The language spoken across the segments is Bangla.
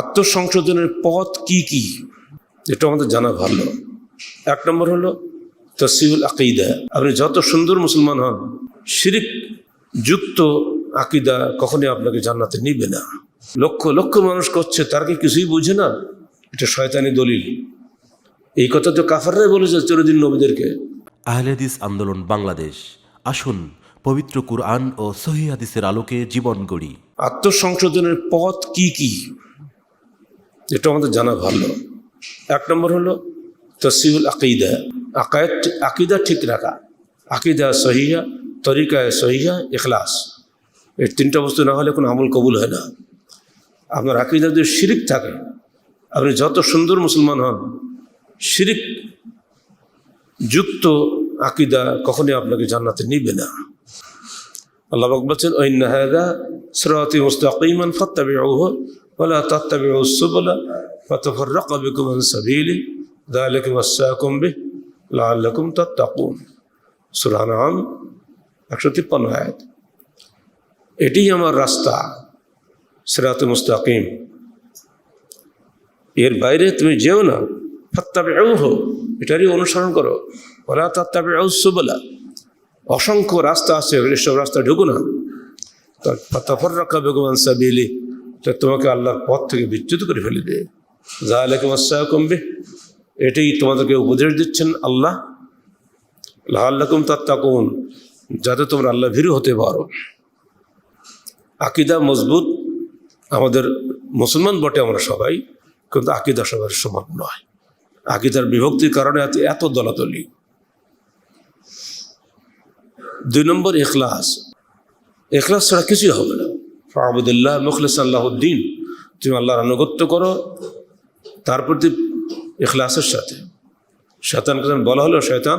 আত্মসংশোধনের পথ কি কি? এটা আমাদের জানা ভালো। এক নম্বর হলো তসিউল আকিদা। আপনি যত সুন্দর মুসলমান হন শিরিক যুক্ত আকিদা কখনই আপনাকে জান্নাতে নিবে না। লক্ষ লক্ষ মানুষ করছে তার কি কিছুই বুঝে না? এটা শয়তানি দলিল। এই কথা তো কাফাররাই বলেছে চরিদিন নবীদেরকে। আহলেদিস আন্দোলন বাংলাদেশ। আসুন পবিত্র কুরআন ও সহি হাদিসের আলোকে জীবন গড়ি। আত্মসংশোধনের পথ কি কি? এটা আমাদের জানা ভালো। এক নম্বর হলো তসিউল আকিদা। আকায়ত, আকিদা ঠিক রাখা। আকিদা সহিয়া তরিকায় সহিয়া এখলাস এই তিনটা বস্তু না হলে কোনো আমল কবুল হয় না। আপনার আকিদা যদি শিরিক থাকে, আপনি যত সুন্দর মুসলমান হন, শিরিক যুক্ত আকিদা কখনই আপনাকে জান্নাতে নিবে না। আল্লাহ বলছেন ওইন হাদা সিরাতি মুস্তাকিমান ফাত্তাবিউহু ওয়ালা তাত্তাবিউস সুবুলা ফাতাফাররাকা বিকুম আন সাবিলি যালিকা ওয়াসাকুম বিহ লাআল্লাকুম তাত্তাকুন সূরা আনআম 153 আয়াত। এটি আমার রাস্তা, সিরাতে মুস্তাকিম। এর বাইরে তুমি যেও না, ফাত্তাবিউহু, এটারই অনুসরণ করো। ওয়ালা তাত্তাবিউস সুবুলা, অসংখ্য রাস্তা আছে এসব রাস্তা ঢুকো না। তার তাফর রাখা বেগমান সাবিলি তা তোমাকে আল্লাহর পথ থেকে বিচ্যুত করে ফেলে দেবে যা আলাইকুম কমবে এটাই তোমাদেরকে উপদেশ দিচ্ছেন আল্লাহ। লাল্লাকুম তাত্তাকুন, যাতে তোমরা আল্লাহ ভীরু হতে পারো। আকিদা মজবুত, আমাদের মুসলমান বটে আমরা সবাই, কিন্তু আকিদা সবার সমান নয়। আকিদার বিভক্তির কারণে এত দলাদলি। দুই নম্বর এখলাস এখলাস ছাড়া কিছুই হবে না। ফাহবুদুল্লাহ মুখলিস আল্লাহদ্দিন তুমি আল্লাহর আনুগত্য করো, তার প্রতি এখলাসের সাথে। শয়তানকে বলা হলো, শয়তান,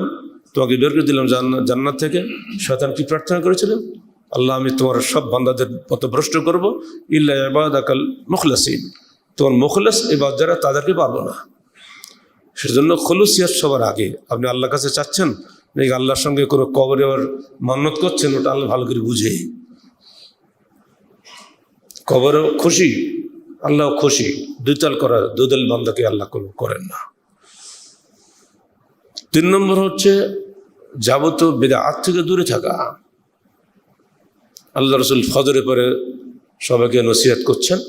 তোমাকে বের করে দিলাম জান্নাত থেকে। শয়তান কি প্রার্থনা করেছিল? আল্লাহ, আমি তোমার সব বান্দাদের পথভ্রষ্ট করব। ইল্লা এবাদ আকাল মুখলাসিন। তোমার মুখলাস এবার যারা, তাদেরকে পারব না। সেজন্য খলুসিয়াত সবার আগে। আপনি আল্লাহর কাছে চাচ্ছেন, নাকি আল্লাহর সঙ্গে কোনো কবরে আবার মান্যত করছেন, ওটা আল্লাহ ভালো করে বুঝে। কবরও খুশি আল্লাহ খুশি। দুইতাল করা, দুদল বান্দাকে আল্লাহ করেন না। তিন নম্বর হচ্ছে যাবতীয় আত থেকে দূরে থাকা। আল্লাহ রসুল ফজরে পরে সবাইকে নসিহাত করছেন।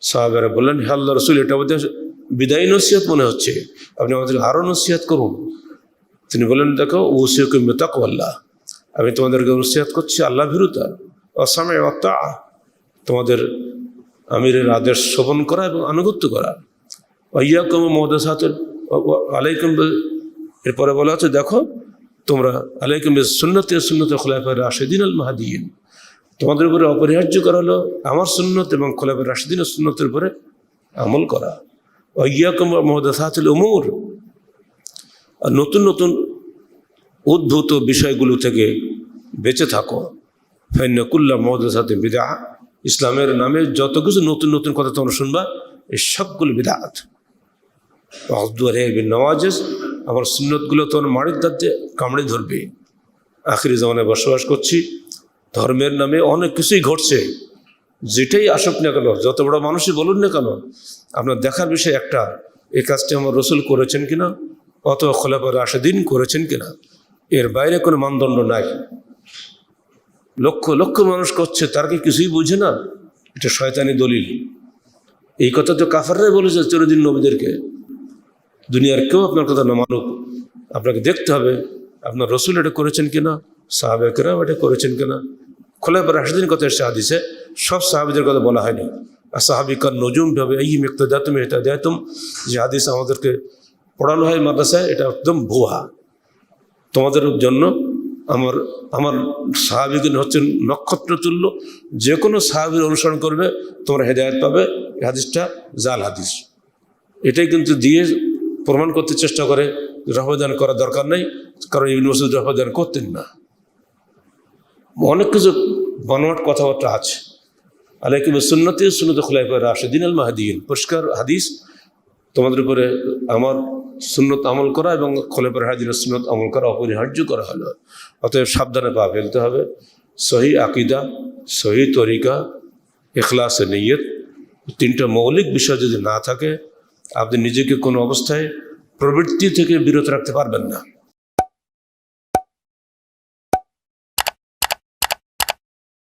সাহাবেরা বললেন, হে আল্লাহ রসুল, এটা বোধ বিদায়ী নসিহত মনে হচ্ছে। আপনি আমাদেরকে আরও নসিহাত করুন। তিনি বলেন দেখো ওসিয়কুম তাকওয়াল্লাহ আমি তোমাদেরকে নসিহাত করছি আল্লাহ ভীরুতা অসামে অত্তা তোমাদের আমিরের আদেশ শোভন করা এবং আনুগত্য করা। ইয়াকুম মহদাসাতের আলাইকুম এরপরে বলা হচ্ছে, দেখো, তোমরা আলাইকুম সুন্নতে সুন্নতে খোলাফের রাশেদিন আল মাহাদিন তোমাদের উপরে অপরিহার্য করা হলো আমার সুন্নত এবং খোলাফের রাশেদিনের সুন্নতের উপরে আমল করা। ইয়াকুম মহদাসাতুল উমর। আর নতুন নতুন উদ্ভূত বিষয়গুলো থেকে বেঁচে থাকো। ফৈন্যকুল্লা মহদের সাথে বিদা ইসলামের নামে যত কিছু নতুন নতুন কথা তোমরা শুনবা, এই সবগুলো বিদাত। অজদুয়ারে নওয়াজেস আমার সুন্নতগুলো তোমার মাড়ির দাঁতে কামড়ে ধরবে। আখিরি জমানায় বসবাস করছি। ধর্মের নামে অনেক কিছুই ঘটছে। যেটাই আসুক না কেন, যত বড় মানুষই বলুন না কেন, আপনার দেখার বিষয় একটা, এই কাজটি আমার রসুল করেছেন কিনা অত খোলাফার রাশেদিন করেছেন কিনা, এর বাইরে কোনো মানদণ্ড নাই। লক্ষ লক্ষ মানুষ করছে, তার কি কিছুই বুঝে না? এটা শয়তানি দলিল। এই কথা তো কাফাররাই বলেছে চরিদিন নবীদেরকে। দুনিয়ার কেউ আপনার কথা না মানুক। আপনাকে দেখতে হবে, আপনার রসুল এটা করেছেন কিনা সাহাবেকেরাও এটা করেছেন কিনা। খোলাফার রাশেদিন কথা এসে হাদিসে, সব সাহাবিদের কথা বলা হয়নি। আর সাহাবিকার নজুম হবে এই মেক্ত তুমি এটা দেতুম যে হাদিস আমাদেরকে পড়ানো হয় মাদ্রাসায়, এটা একদম ভুয়া। তোমাদের জন্য আমার আমার সাহাবিগণ হচ্ছেন নক্ষত্র তুল্য যে কোনো সাহাবির অনুসরণ করবে, তোমরা হেদায়ত পাবে। হাদিসটা জাল হাদিস। এটাই কিন্তু দিয়ে প্রমাণ করতে চেষ্টা করে রহদান করা দরকার নেই, কারণ ইউনিভার্সিটি রহদান করতেন না। অনেক কিছু বানোয়াট কথাবার্তা আছে। আলাইকুম সুন্নতি সুন্নত খোলাই করে আসে দিন আল মাহাদিন পরিষ্কার হাদিস। তোমাদের উপরে আমার সুন্নত আমল করা এবং খোলেপের হাজির সুন্নত আমল করা অপরিহার্য করা হলো। অতএব সাবধানে পা ফেলতে হবে। সহি আকিদা, সহি তরিকা এখলাসে নিয়ত তিনটা মৌলিক বিষয় যদি না থাকে, আপনি নিজেকে কোনো অবস্থায় প্রবৃত্তি থেকে বিরত রাখতে পারবেন না।